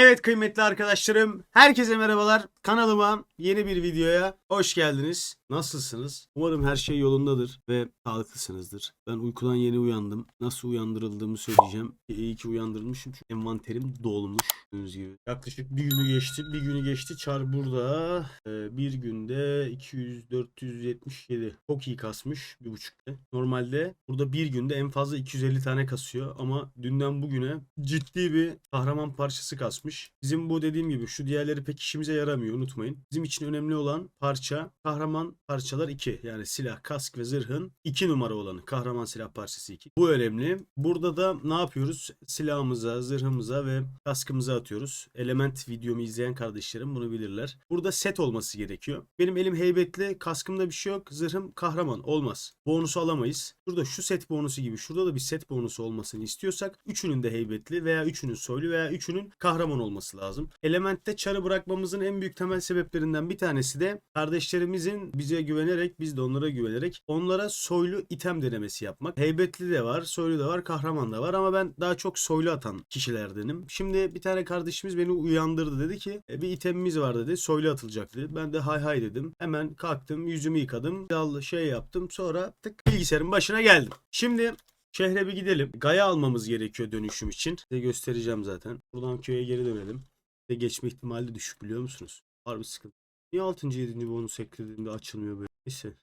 Evet kıymetli arkadaşlarım, herkese merhabalar. Kanalıma yeni bir videoya hoş geldiniz. Nasılsınız? Umarım her şey yolundadır ve sağlıklısınızdır. Ben uykudan yeni uyandım. Nasıl uyandırıldığımı söyleyeceğim. İyi ki uyandırılmışım çünkü envanterim dolmuş. Gördüğünüz gibi. Yaklaşık bir günü geçti. Bir günü geçti. Çar burada. Ee, bir günde 200, 477. Çok iyi kasmış. Bir buçukta. Normalde burada bir günde en fazla 250 tane kasıyor. Ama dünden bugüne ciddi bir kahraman parçası kasmış. Bizim bu dediğim gibi şu diğerleri pek işimize yaramıyor unutmayın. Bizim için önemli olan parça kahraman parçalar 2. Yani silah, kask ve zırhın 2 numara olanı. Kahraman silah parçası 2. Bu önemli. Burada da ne yapıyoruz? Silahımıza, zırhımıza ve kaskımıza atıyoruz. Element videomu izleyen kardeşlerim bunu bilirler. Burada set olması gerekiyor. Benim elim heybetli, kaskımda bir şey yok. Zırhım kahraman olmaz. Bonusu alamayız. Burada şu set bonusu gibi şurada da bir set bonusu olmasını istiyorsak üçünün de heybetli veya üçünün soylu veya üçünün kahraman olması lazım. Elementte çarı bırakmamızın en büyük temel sebeplerinden bir tanesi de kardeşlerimizin bize güvenerek biz de onlara güvenerek onlara soylu item denemesi yapmak. Heybetli de var, soylu da var, kahraman da var ama ben daha çok soylu atan kişilerdenim. Şimdi bir tane kardeşimiz beni uyandırdı dedi ki "E, bir itemimiz var dedi. Soylu atılacak dedi. Ben de hay hay dedim. Hemen kalktım, yüzümü yıkadım, yal şey yaptım. Sonra tık bilgisayarın başına geldim. Şimdi Şehre bir gidelim. Gaya almamız gerekiyor dönüşüm için. Size göstereceğim zaten. Buradan köye geri dönelim. Ve geçme ihtimali düşük biliyor musunuz? Harbi sıkıntı. Niye 6. 7. bonus eklediğimde açılmıyor böyle? Neyse.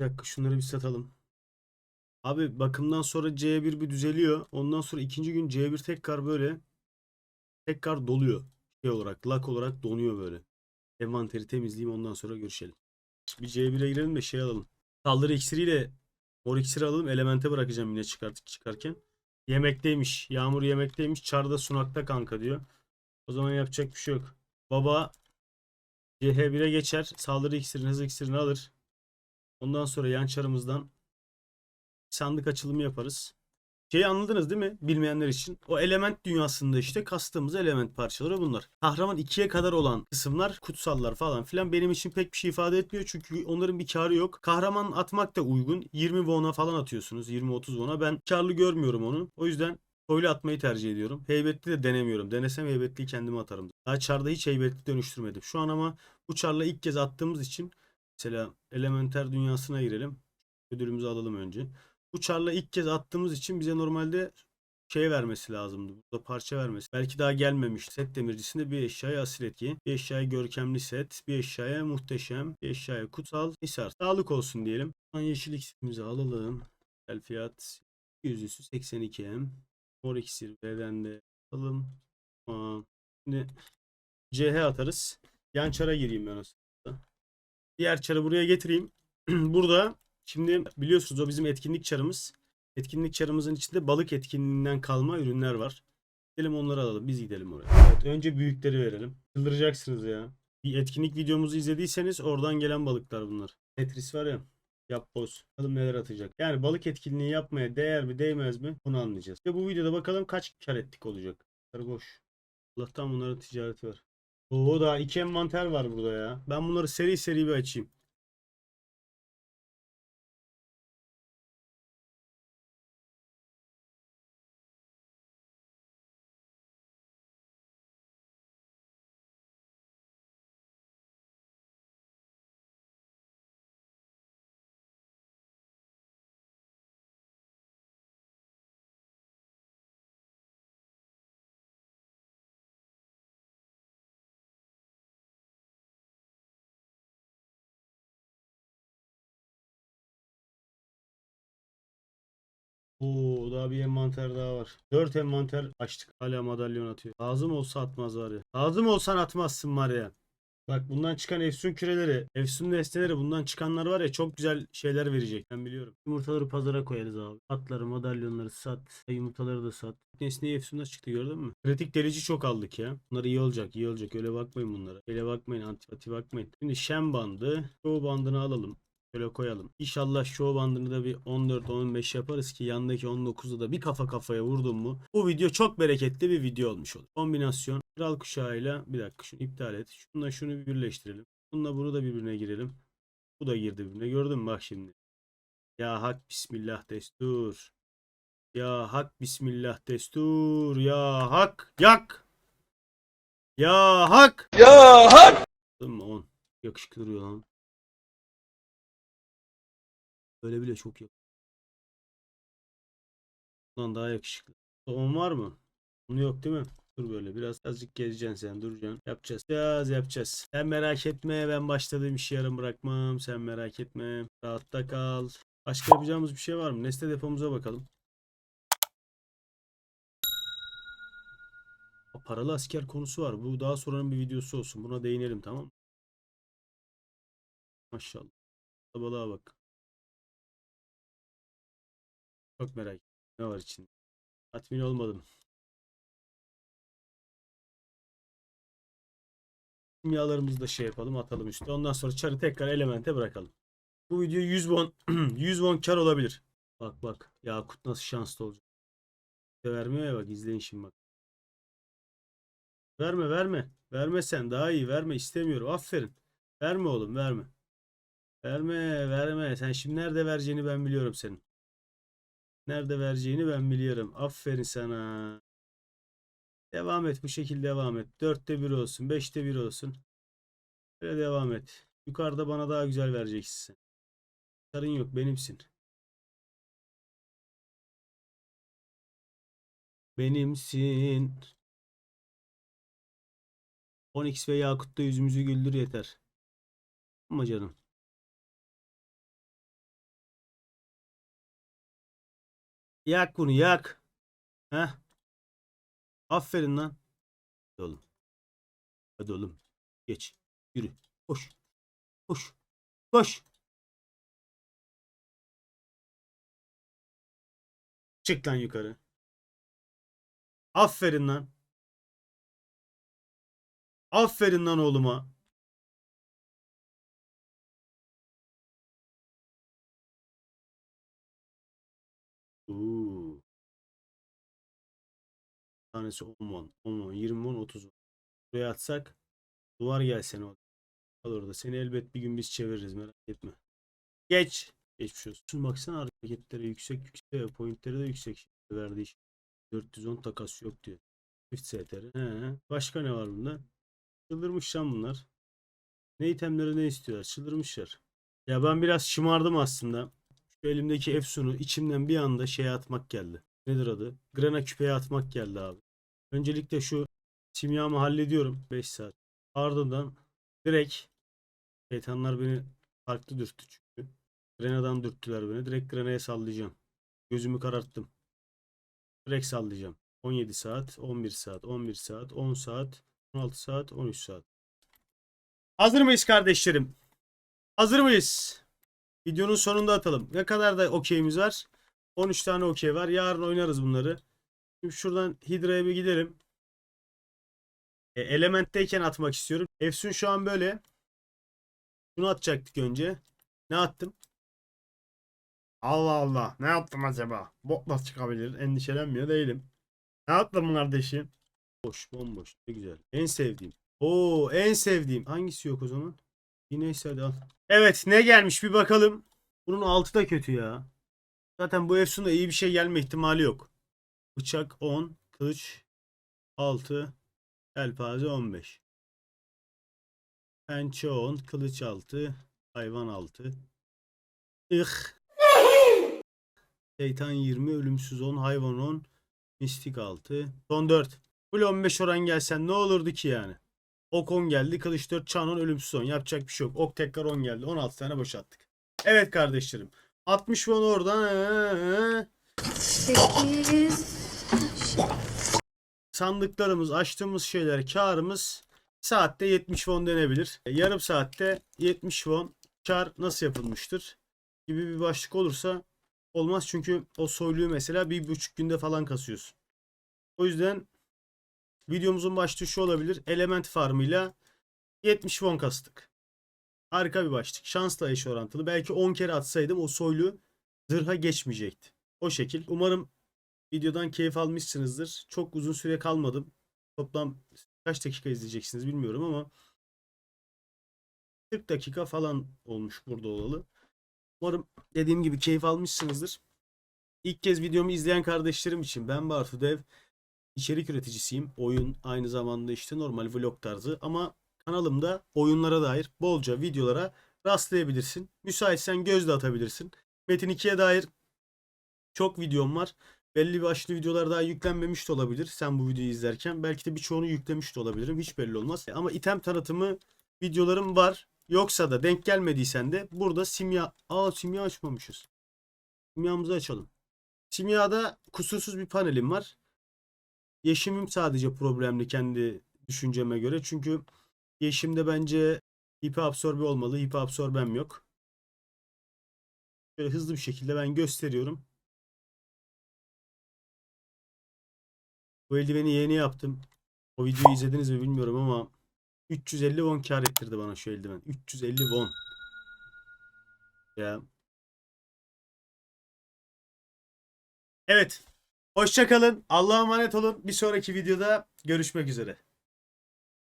Bir dakika şunları bir satalım. Abi bakımdan sonra C1 bir düzeliyor. Ondan sonra ikinci gün C1 tekrar böyle tekrar doluyor. Şey olarak, lak olarak donuyor böyle. Envanteri temizleyeyim ondan sonra görüşelim. Bir C1'e girelim de şey alalım. Saldırı iksiriyle Mor iksiri alalım. Elemente bırakacağım yine çıkart çıkarken. Yemekteymiş. Yağmur yemekteymiş. Çarda sunakta kanka diyor. O zaman yapacak bir şey yok. Baba CH1'e geçer. Saldırı iksirini, hız iksirini alır. Ondan sonra yan çarımızdan sandık açılımı yaparız. Şeyi anladınız değil mi? Bilmeyenler için. O element dünyasında işte kastığımız element parçaları bunlar. Kahraman 2'ye kadar olan kısımlar, kutsallar falan filan benim için pek bir şey ifade etmiyor. Çünkü onların bir karı yok. Kahraman atmak da uygun. 20 won'a falan atıyorsunuz. 20-30 won'a. Ben karlı görmüyorum onu. O yüzden Soylu atmayı tercih ediyorum. Heybetli de denemiyorum. Denesem heybetliyi kendime atarım. Daha çarda hiç heybetli dönüştürmedim. Şu an ama bu çarla ilk kez attığımız için mesela elementer dünyasına girelim. Ödülümüzü alalım önce. Bu çarla ilk kez attığımız için bize normalde şey vermesi lazımdı. Burada parça vermesi. Belki daha gelmemiş. Set demircisinde bir eşyaya asil etki. Bir eşyaya görkemli set. Bir eşyaya muhteşem. Bir eşyaya kutsal. Hisar. Sağlık olsun diyelim. Şu an yeşil iksirimizi alalım. El fiyat 100'üsü 82M. Mor iksir B'den de alalım. Aa, şimdi CH atarız. Yan çara gireyim ben aslında. Diğer çarı buraya getireyim. Burada Şimdi biliyorsunuz o bizim etkinlik çarımız. Etkinlik çarımızın içinde balık etkinliğinden kalma ürünler var. Gidelim onları alalım. Biz gidelim oraya. Evet, önce büyükleri verelim. Çıldıracaksınız ya. Bir etkinlik videomuzu izlediyseniz oradan gelen balıklar bunlar. Tetris var ya. Yap boz. Bakalım neler atacak. Yani balık etkinliği yapmaya değer mi değmez mi bunu anlayacağız. Ve bu videoda bakalım kaç kar ettik olacak. Bunlar boş. Allah'tan bunların ticareti var. Oo daha iki envanter var burada ya. Ben bunları seri seri bir açayım. Oo daha bir envanter daha var. 4 envanter açtık. Hala madalyon atıyor. Lazım olsa atmaz var ya. Lazım olsan atmazsın var ya. Bak bundan çıkan efsun küreleri, efsun nesneleri bundan çıkanlar var ya çok güzel şeyler verecek. Ben biliyorum. Yumurtaları pazara koyarız abi. Atları, madalyonları sat. Yumurtaları da sat. Nesneyi efsunlar çıktı gördün mü? Kritik delici çok aldık ya. Bunlar iyi olacak, iyi olacak. Öyle bakmayın bunlara. Öyle bakmayın, antipati bakmayın. Şimdi şem bandı. Çoğu bandını alalım. Şöyle koyalım. İnşallah show bandını da bir 14-15 yaparız ki yandaki 19'da da bir kafa kafaya vurdum mu bu video çok bereketli bir video olmuş olur. Kombinasyon kral kuşağıyla bir dakika şunu iptal et. Şununla şunu bir birleştirelim. Bununla bunu da birbirine girelim. Bu da girdi birbirine. Gördün mü bak şimdi. Ya hak bismillah destur. Ya hak bismillah destur. Ya hak yak. Ya hak. Ya hak! Değil mi? 10. Yakışıklı duruyor lan. Böyle bile çok yakışıklı. Lan daha yakışıklı. 10 var mı? Bunu yok değil mi? Dur böyle biraz azıcık gezeceksin sen duracaksın. Yapacağız. Biraz yapacağız. Sen merak etme ben başladığım işi yarım bırakmam. Sen merak etme. Rahatta kal. Başka yapacağımız bir şey var mı? Nesne depomuza bakalım. Paralı asker konusu var. Bu daha sonranın bir videosu olsun. Buna değinelim tamam mı? Maşallah. Balığa bak. Çok merak ettim. Ne var içinde? Tatmin olmadım. Kimyalarımızı da şey yapalım atalım üstüne. Ondan sonra çarı tekrar elemente bırakalım. Bu video 100 won 100 won kar olabilir. Bak bak Yakut nasıl şanslı olacak. Vermiyor ya bak izleyin şimdi bak. Verme verme. Verme sen daha iyi verme istemiyorum. Aferin. Verme oğlum verme. Verme verme. Sen şimdi nerede vereceğini ben biliyorum senin. Nerede vereceğini ben biliyorum. Aferin sana. Devam et bu şekilde devam et. Dörtte bir olsun. Beşte bir olsun. Böyle devam et. Yukarıda bana daha güzel vereceksin. Sarın yok benimsin. Benimsin. 10x ve Yakut'ta yüzümüzü güldür yeter. Ama canım. Yak bunu yak. Heh. Aferin lan. Hadi oğlum. Hadi oğlum. Geç. Yürü. Koş. Koş. Koş. Çık lan yukarı. Aferin lan. Aferin lan oğluma. Oo. Tanesi 10 won, 10 won, 20 won, 30 won. Buraya atsak duvar gelsene o. Al orada. Seni elbet bir gün biz çeviririz merak etme. Geç. Geçmiş olsun. Baksana hareketleri yüksek yüksek. Pointleri de yüksek. Verdiği iş. 410 takas yok diyor. Çift STR. He. Başka ne var bunda? Çıldırmış lan bunlar. Ne itemleri ne istiyorlar? Çıldırmışlar. Ya ben biraz şımardım aslında. Şu elimdeki Efsun'u içimden bir anda şeye atmak geldi. Nedir adı? Grana küpeye atmak geldi abi. Öncelikle şu simyamı hallediyorum. 5 saat. Ardından direkt şeytanlar beni farklı dürttü çünkü. Grena'dan dürttüler beni. Direkt Grena'ya sallayacağım. Gözümü kararttım. Direkt sallayacağım. 17 saat, 11 saat, 11 saat, 10 saat, 16 saat, 13 saat. Hazır mıyız kardeşlerim? Hazır mıyız? Videonun sonunda atalım. Ne kadar da okeyimiz var? 13 tane okey var. Yarın oynarız bunları. Şimdi şuradan Hidra'ya bir gidelim. E, Element'teyken atmak istiyorum. Efsun şu an böyle. Bunu atacaktık önce. Ne attım? Allah Allah. Ne yaptım acaba? Bot nasıl çıkabilir? Endişelenmiyor değilim. Ne yaptım kardeşim? Boş, bomboş. Ne güzel. En sevdiğim. Oo, en sevdiğim. Hangisi yok o zaman? Yine al. Evet, ne gelmiş bir bakalım. Bunun altı da kötü ya. Zaten bu Efsun'da iyi bir şey gelme ihtimali yok. Bıçak 10, kılıç 6, elpaze 15. Pençe 10, kılıç 6, hayvan 6. Ih. Şeytan 20, ölümsüz 10, hayvan 10, mistik 6. Son 4. Full 15 oran gelsen ne olurdu ki yani? Ok 10 geldi, kılıç 4, çan 10, ölümsüz 10. Yapacak bir şey yok. Ok tekrar 10 geldi. 16 tane boşalttık. Evet kardeşlerim. 60 won oradan. Ee, Sekiz. sandıklarımız, açtığımız şeyler, karımız saatte 70 won denebilir. E, Yarım saatte 70 won kar nasıl yapılmıştır gibi bir başlık olursa olmaz çünkü o soyluyu mesela bir buçuk günde falan kasıyorsun. O yüzden videomuzun başlığı şu olabilir. Element farmıyla 70 won kastık. Harika bir başlık. Şansla eş orantılı. Belki 10 kere atsaydım o soylu zırha geçmeyecekti. O şekil. Umarım videodan keyif almışsınızdır. Çok uzun süre kalmadım. Toplam kaç dakika izleyeceksiniz bilmiyorum ama 40 dakika falan olmuş burada olalı. Umarım dediğim gibi keyif almışsınızdır. İlk kez videomu izleyen kardeşlerim için ben Bartu Dev. İçerik üreticisiyim. Oyun aynı zamanda işte normal vlog tarzı ama kanalımda oyunlara dair bolca videolara rastlayabilirsin. Müsaitsen göz de atabilirsin. Metin 2'ye dair çok videom var. Belli başlı videolar daha yüklenmemiş de olabilir sen bu videoyu izlerken. Belki de birçoğunu yüklemiş de olabilirim. Hiç belli olmaz. Ama item tanıtımı videolarım var. Yoksa da denk gelmediysen de burada simya... Aa simya açmamışız. Simyamızı açalım. Simyada kusursuz bir panelim var. Yeşimim sadece problemli kendi düşünceme göre. Çünkü yeşimde bence hipi absorbe olmalı. Hipi absorbem yok. Şöyle hızlı bir şekilde ben gösteriyorum. Bu eldiveni yeni yaptım. O videoyu izlediniz mi bilmiyorum ama 350 won kar ettirdi bana şu eldiven. 350 won. Ya. Evet. Hoşça kalın. Allah'a emanet olun. Bir sonraki videoda görüşmek üzere.